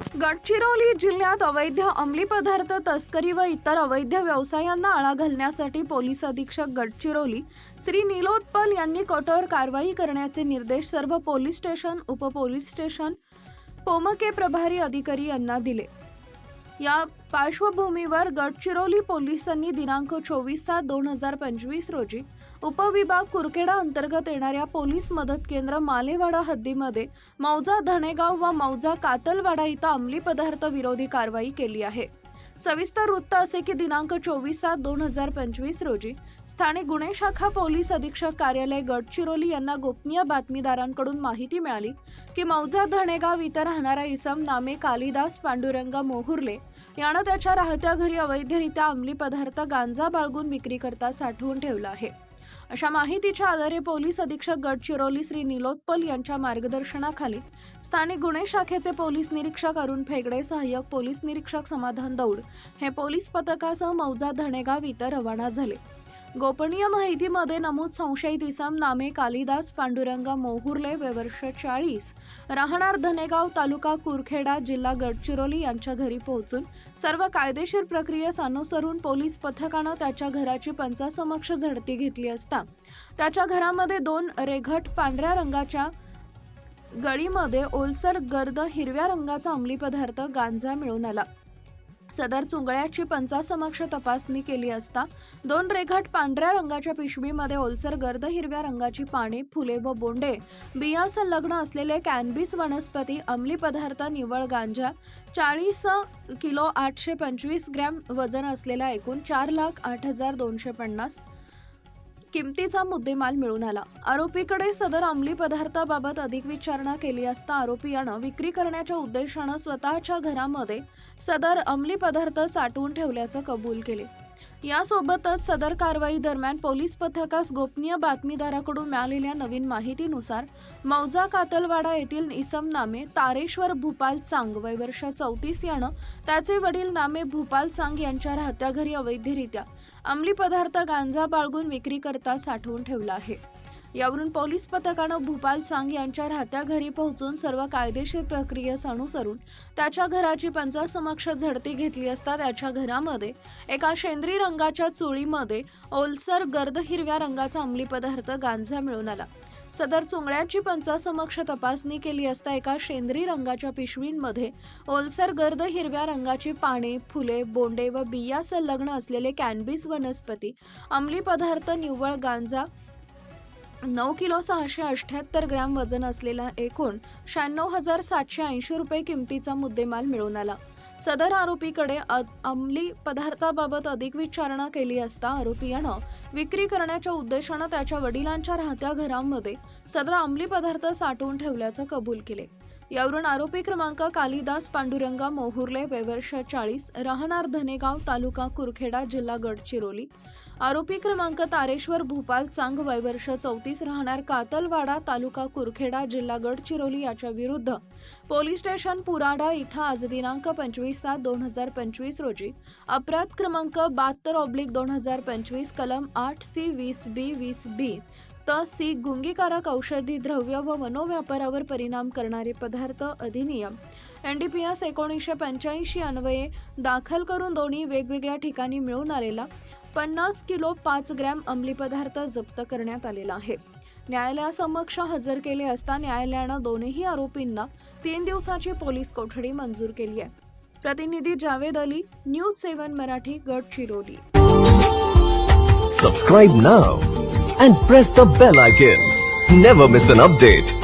गडचिरोली जिल्ह्यात अवैध अंमली पदार्थ तस्करी व इतर अवैध व्यवसायांना आळा घालण्यासाठी पोलीस अधीक्षक गडचिरोली श्री निलोत्पल यांनी कठोर कारवाई करण्याचे निर्देश सर्व पोलीस स्टेशन उपपोलीस स्टेशन पोमके प्रभारी अधिकारी यांना दिले. या पार्श्वभूमीवर गडचिरोली पोलिसांनी दिनांक चोवीस सात दोन हजार पंचवीस रोजी उपविभाग कुरखेडा अंतर्गत येणाऱ्या पोलीस मदत केंद्र मालेवाडा हद्दीमध्ये मौजा धनेगाव व मौजा कातलवाडा इथं अंमली पदार्थ विरोधी कारवाई केली आहे. सविस्तर वृत्त असे की दिनांक चोवीस सात दोन हजार पंचवीस रोजी स्थानिक गुन्हे शाखा पोलीस अधीक्षक कार्यालय गडचिरोली यांना गोपनीय बातमीदारांकडून माहिती मिळाली की मौजा धणेगाव इथं राहणारा इसम नामे कालिदास पांडुरंग मोहुर्ले यानं त्याच्या राहत्या घरी अवैधरित्या अंमली पदार्थ गांजा बाळगून विक्रीकरता साठवून ठेवला आहे. अशा माहितीच्या आधारे पोलीस अधीक्षक गडचिरोली श्री निलोत्पल यांच्या मार्गदर्शनाखाली स्थानिक गुन्हे शाखेचे पोलीस निरीक्षक अरुण फेगडे सहाय्यक पोलीस निरीक्षक समाधान दौड हे पोलीस पथकासह मौजा धणेगाव इथं रवाना झाले. गोपनीय माहितीमध्ये नमूद संशयित इसम नामे कालिदास पांडुरंग मोहुर्ले वर्ष चाळीस. राहणार धनेगाव तालुका कुरखेडा जिल्हा गडचिरोली यांच्या घरी पोहोचून सर्व कायदेशीर प्रक्रियेस अनुसरून पोलीस पथकानं त्याच्या घराची पंचासमक्ष झडती घेतली असता त्याच्या घरामध्ये दोन रेघट पांढऱ्या रंगाच्या गळीमध्ये ओलसर गर्द हिरव्या रंगाचा अंमली पदार्थ गांजा मिळून आला. सदर चुंगळ्याची पंचासमक्ष तपासणी केली असता दोन रेघाट पांढऱ्या रंगाच्या पिशवीमध्ये ओलसर गर्द हिरव्या रंगाची पाने फुले व बोंडे बिया संलग्न असलेले कॅनबिस वनस्पती अंमली पदार्थ निवळ गांजा चाळीस किलो आठशे पंचवीस ग्रॅम वजन असलेला एकूण चार लाख आठ हजार दोनशे पन्नास किमतीचा मुद्देमाल मिळून आला. आरोपीकडे सदर अंमली पदार्थाबाबत अधिक विचारणा केली असता आरोपी यानं विक्री करण्याच्या उद्देशानं स्वतःच्या घरामध्ये सदर अंमली पदार्थ साठवून ठेवल्याचं कबूल केले. यासोबतच सदर कारवाई दरम्यान पोलीस पथकास गोपनीय बातमीदाराकडून मिळालेल्या नवीन माहितीनुसार मौजा कातलवाडा येथील इसम नामे तारेश्वर भूपाल चांग वय वर्ष चौतीस यानं त्याचे वडील नामे भूपाल चांग यांच्या राहत्या घरी अवैधरित्या अंमली पदार्थ गांजा बाळगून विक्री करता साठवून ठेवला आहे. यावरून पोलीस पथकानं भूपाल सांग यांच्या राहत्या घरी पोहोचून सर्व कायदेशीर प्रक्रियेस अनुसरून त्याच्या घराची पंचासमक्ष झडती घेतली असता त्याच्या घरामध्ये एका शेंद्री रंगाच्या चोळीमध्ये ओलसर गर्द हिरव्या रंगाचा अंमली पदार्थ गांजा मिळून आला. सदर चुंगळ्याची पंचासमक्ष तपासणी केली असता एका शेंद्री रंगाच्या पिशवींमध्ये ओलसर गर्द हिरव्या रंगाची पाने फुले बोंडे व बिया संलग्न असलेले कॅनबिस वनस्पती अंमली पदार्थ निव्वळ गांजा नऊ किलो सहाशे अठ्ठ्याहत्तर ग्रॅम वजन असलेला एकूण शहाण्णव हजार सातशे ऐंशी रुपये किमतीचा मुद्देमाल मिळून आला. सदर आरोपीकडे अंमली पदार्थाबाबत अधिक विचारणा केली असता आरोपी यानं विक्री करण्याच्या उद्देशानं त्याच्या वडिलांच्या राहत्या घरामध्ये सदर अंमली पदार्थ साठवून ठेवल्याचं कबूल केले. यावरून आरोपी क्रमांक कालिदास पांडुरंगा मोहुर्ले वेवर्ष चाळीस राहणार धनेगाव तालुका कुरखेडा जिल्हा गडचिरोली आरोपी क्रमांक तारेश्वर भूपाल चांग वयवर्ष चौतीस राहणार कातलवाडा तालुका कुरखेडा जिल्हा गडचिरोली याच्या विरुद्ध. पोलीस स्टेशन पुराडा इथं आज दिनांक पंचवीस सात दोन हजार पंचवीस रोजी अपराध क्रमांक बहात्तर ऑब्लिक दोन हजार पंचवीस कलम आठ सी वीस बी वीस बी. त सी गुंगीकारक औषधी द्रव्य व मनोव्यापारावर परिणाम करणारे पदार्थ अधिनियम. एन डी पी एस एकोणीसशे पंच्याऐंशी अन्वये दाखल करून दोन्ही वेगवेगळ्या ठिकाणी मिळून आलेला पन्नास किलो पाच ग्रॅम अंमली पदार्थ जप्त करण्यात आलेला आहे. न्यायालयासमक्ष हजर केले असता न्यायालयानं दोन्ही आरोपींना तीन दिवसाची पोलीस कोठडी मंजूर केली आहे. प्रतिनिधी Javed Ali news seven Marathi Gadchiroli subscribe now and press the bell icon never miss an update